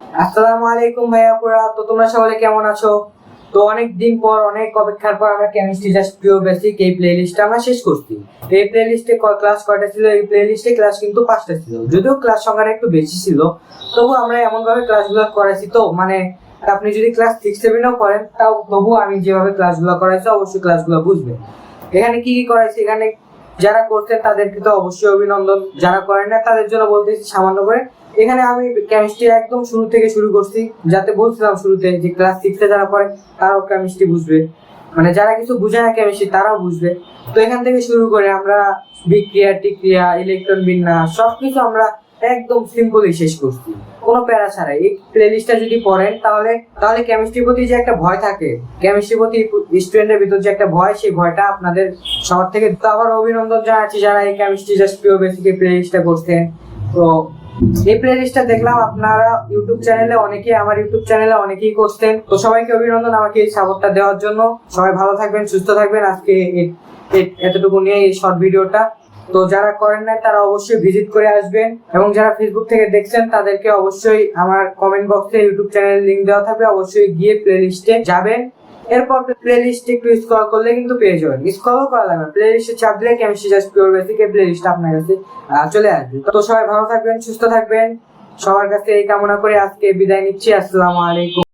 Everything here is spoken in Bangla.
আসসালামু আলাইকুম ভাইয়া, পুরা। তো তোমরা সবাই কেমন আছো? তো অনেক দিন পর, অনেক অপেক্ষার পর আমরা কেমিস্ট্রি জাস্ট বেসিক এই আমরা শেষ করছি। এই ক্লাস কয়টা ছিল? এই ক্লাস কিন্তু পাঁচটা ছিল। যদিও ক্লাস সংখ্যাটা একটু বেশি ছিল, তবু আমরা করাইছি তো মানে আপনি যদি ক্লাস সিক্স সেভেনও করেন, তাও তবু আমি যেভাবে ক্লাস ক্লাসগুলো করাইছি, অবশ্যই ক্লাসগুলো বুঝবেন। এখানে কি কি করাইছি? এখানে যারা করছেন তাদেরকে তো অবশ্যই অভিনন্দন। যারা করেন না, তাদের জন্য বলতেছি সামান্য করে এখানে আমি কেমিস্ট্রি একদম শুরু থেকে শুরু করছি। যাতে বলছিলাম শুরুতে যে ক্লাস সিক্সে যারা পড়ে, তারাও কেমিস্ট্রি বুঝবে। মানে যারা কিছু বুঝে না কেমিস্ট্রি তারাও বুঝবে। তো এখান থেকে শুরু করে আমরা বিক্রিয়া, টিক্রিয়া ইলেকট্রন বিন্যাস, সবকিছু আমরা একদম সিম্পলি শেষ করছি। কোনো প্যারা ছাড়াই। এই প্লেলিস্টটা যদি পড়েন, তাহলে তাহলে কেমিস্ট্রির প্রতি যে একটা ভয় থাকে কেমিস্ট্রির প্রতি স্টুডেন্টের ভিতর যে একটা ভয়, সেই ভয়টা আপনাদের সবার থেকে। আবার অভিনন্দন জানাচ্ছি যারা এই কেমিস্ট্রি জাস্ট পিও বেসিকে প্লেলিস্টটা করছেন। তো এই প্লেলিস্টটা দেখলাম, আপনারা ইউটিউব চ্যানেলে অনেকেই, আমার ইউটিউব চ্যানেলে অনেকেই করছেন। তো সবাইকে অভিনন্দন আমাকে এই সাপোর্টটা দেওয়ার জন্য। সবাই ভালো থাকবেন, সুস্থ থাকবেন। আজকে এতটুকু নিয়ে এই শর্ট ভিডিওটা তো যারা করেন নাই, তারা অবশ্যই ভিজিট করে আসবেন। এবং যারা ফেসবুক থেকে দেখছেন, তাদেরকে অবশ্যই আমার কমেন্ট বক্সে ইউটিউব চ্যানেল লিংক দেওয়া থাকবে। অবশ্যই গিয়ে প্লে লিস্টে যাবেন। এরপর প্লে লিস্ট একটু স্ক্রল করলে কিন্তু পেয়ে যাবেন। স্ক্রল করা লাগবে প্লে লিস্টে চাপ দিলে chemistry just pure basic play list আপনার কাছে চলে আসবে। তো সবাই ভালো থাকবেন, সুস্থ থাকবেন। সবার কাছে এই কামনা করে আজকে বিদায় নিচ্ছি। আসসালামু আলাইকুম।